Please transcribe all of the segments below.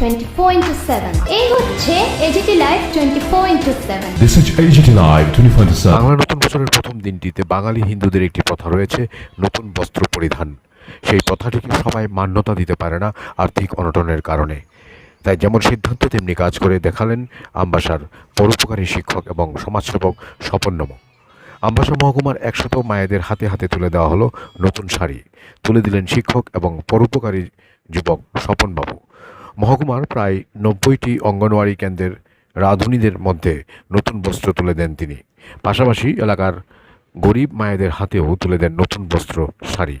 Twenty four into seven এই হচ্ছে AGT live twenty four into seven This is AGT Live 24 Bangla নতুন বছরের প্রথম দিনটিতে বাঙালি হিন্দুদের একটি প্রথা রয়েছে নতুন বস্ত্র পরিধান। সেই প্রথাটিকে সবাই মান্যতা দিতে পারে না আর্থিক অনটনের কারণে। তাই যেমন সিদ্ধান্ত তেমনি কাজ করে দেখালেন আমবাসার পরোপকারী শিক্ষক এবং সমাজসেবক স্বপন্নম। আমবাসা মহকুমার একশত মায়েদের হাতে হাতে তুলে দেওয়া হলো নতুন শাড়ি। তুলে দিলেন শিক্ষক এবং পরোপকারী যুবক স্বপনবাবু। মহকুমার প্রায় নব্বইটি অঙ্গনওয়াড়ি কেন্দ্রের রাঁধুনিদের মধ্যে নতুন বস্ত্র তুলে দেন তিনি। পাশাপাশি এলাকার গরিব মায়েদের হাতেও তুলে দেন নতুন বস্ত্র শাড়ি।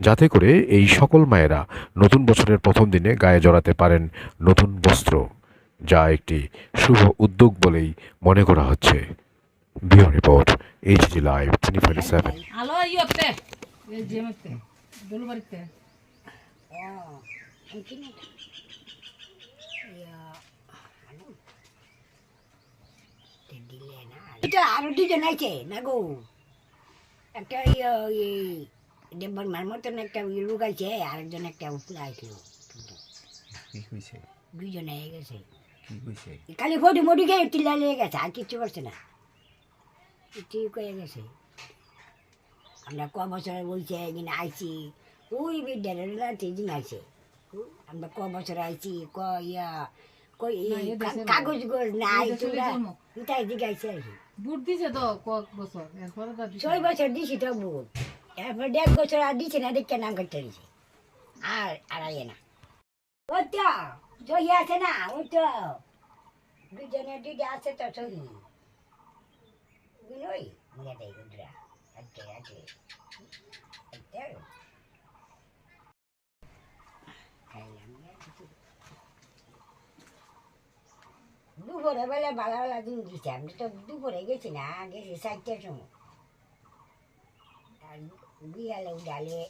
যাতে করে এই সকল মায়েরা নতুন বছরের প্রথম দিনে গায়ে জড়াতে পারেন নতুন বস্ত্র যা একটি শুভ উদ্যোগ বলেই মনে করা হচ্ছে। Bio report HD live forty seven দলবাড়িতে। এটা আরও দুজন আছে না গো? একটা দেবর মার মতন একটা লোক আছে আরেকজন একটা উপরে আসলো কি হয়ে গেছে। খালি ফটি মটি গিয়ে টিলা লেগে গেছে আর কিচ্ছু করছে না। ঠিক হয়ে গেছে। আমরা ক বছর বলছে কিনা আইছি ওই বিদ্যালয়ের দিন আছে আমরা ক বছর আইছি ক ইয়া কই। কাগজ গোজ নাই তোমরা জন্ম। দিকে আইছি আর বুট দিছে তো কয়েক বছর? এরপরে ছয় বছর দিছি তো বুট। এরপর দেড় বছর আর দিছি না দেখে নাম করতে দিছি আর আর আইয়ে না ওই তো জয়ী আছে না ওই তো দুজনে দুইটা আছে তো সহি। বুঝলি? মনে দেয় গুজরা আছে আছে আছে। খাইলাম না কিছু। দুপুরে বেলা ভালো দিন দিচ্ছে আমি তো দুপুরে গেছি না গেছি চারটের সময়। বিয়ালে উঠালে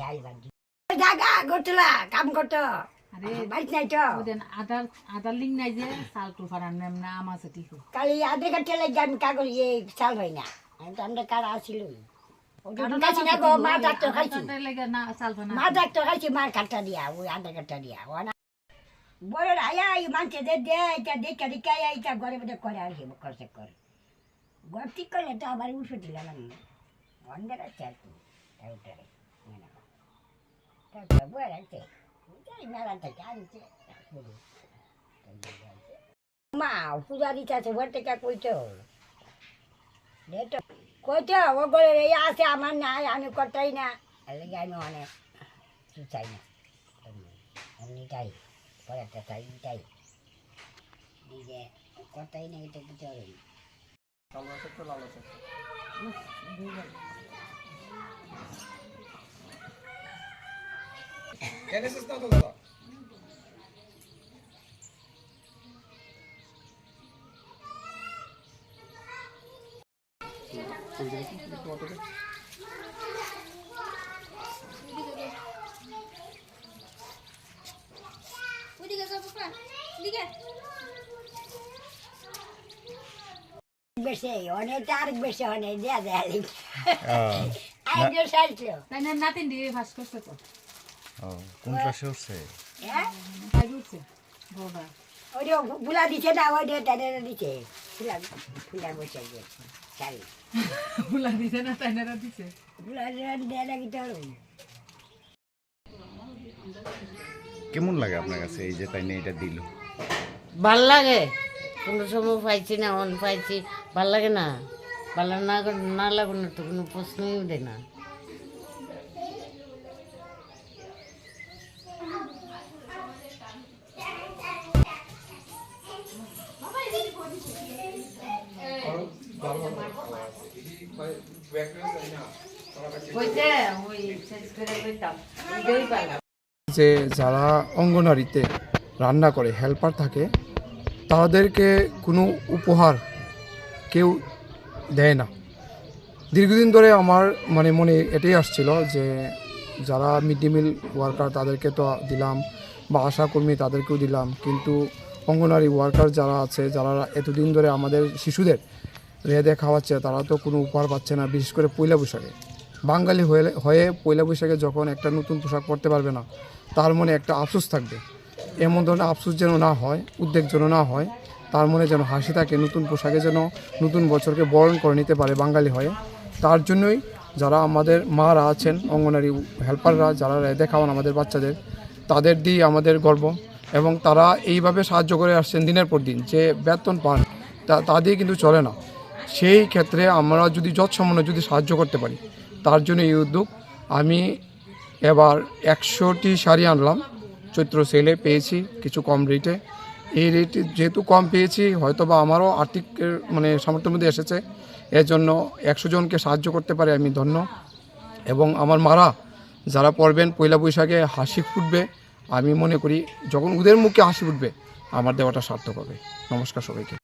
ডাল ভাজি জাগা করতলা কাম করতো। কালি আধে ঘণ্টা লাগে আমি কাগজ ইয়ে চাল হয় না। আমি তো আমরা কারা আসিল মা ডাক্তার খাইছি। মা ডাক্তার খাইছি মার কাটটা দিয়া ওই আধা কাটটা দিয়া। বড় আয়া এই মানছে, দে দে এটা দেখে দেখে আয়া এটা ঘরে মধ্যে করে আর কি করছে করে। ঘর ঠিক করলে তো আবার উঠে দিলাম আমি অন্ধের আছে আর কি তারপরে তারপরে রাখছে ওই মেলা থেকে আনছে। মা পূজারি আছে, ঘর থেকে কইতো কইতো ও করে এই আছে আমার নাই, আমি করতেই না। আমি অনেক পরেরটা চাই এটাই নিজে করতেই না এটা কিছু হবে না বেশি অনেক আরেক বেশি অনেক দেয়া দেয়া আরেকজন সাইছিল তাই না নাতিন দিয়ে ফাঁস করছে তো ও কোন ক্লাসে উঠছে? হ্যাঁ? ফুলা দিছে না ওই তাদের দিছে। ফুলা ফুলা বসে গেছে চাই ফুলা দিছে না তাই দিছে? ফুলা দেয়া লাগি তো কেমন লাগে আপনার কাছে এই যে তাই না এটা দিল? ভালো লাগে। কোনো সময় পাইছি না অন পাইছি। ভালো লাগে না? ভালো না না লাগুন তো কোনো প্রশ্নই উঠে না। হইতে ওই শেষ করে যে যারা অঙ্গনারীতে রান্না করে হেল্পার থাকে, তাদেরকে কোনো উপহার কেউ দেয় না। দীর্ঘদিন ধরে আমার মানে মনে এটাই আসছিল যে যারা মিড ডে মিল ওয়ার্কার, তাদেরকে তো দিলাম বা আশাকর্মী তাদেরকেও দিলাম, কিন্তু অঙ্গনারী ওয়ার্কার যারা আছে, যারা এতদিন ধরে আমাদের শিশুদের রেঁধে খাওয়াচ্ছে, তারা তো কোনো উপহার পাচ্ছে না, বিশেষ করে পয়লা বৈশাখে। বাঙালি হয়ে হয়ে পয়লা বৈশাখে যখন একটা নতুন পোশাক পরতে পারবে না তার মনে একটা আফসোস থাকবে। এমন ধরনের আফসোস যেন না হয়, উদ্বেগ যেন না হয়, তার মনে যেন হাসি থাকে, নতুন পোশাকে যেন নতুন বছরকে বরণ করে নিতে পারে বাঙালি হয়ে। তার জন্যই যারা আমাদের মারা আছেন, অঙ্গনারী হেল্পাররা, যারা রেঁধে খাওয়ান আমাদের বাচ্চাদের, তাদের দিয়ে আমাদের গর্ব এবং তারা এইভাবে সাহায্য করে আসছেন দিনের পর দিন, যে বেতন পান, তা তা দিয়ে কিন্তু চলে না। সেই ক্ষেত্রে আমরা যদি যৎসামান্য যদি সাহায্য করতে পারি, তার জন্য এই উদ্যোগ আমি এবার একশোটি শাড়ি আনলাম। চৈত্র সেলে পেয়েছি কিছু কম রেটে এই রেটে যেহেতু কম পেয়েছি হয়তো বা আমারও আর্থিক মানে সামর্থ্যের মধ্যে এসেছে। এর জন্য একশো জনকে সাহায্য করতে পারে, আমি ধন্য। এবং আমার মারা, যারা পড়বেন পয়লা বৈশাখে হাসি ফুটবে, আমি মনে করি যখন ওদের মুখে হাসি ফুটবে, আমার দেওয়াটা সার্থক হবে। নমস্কার সবাইকে।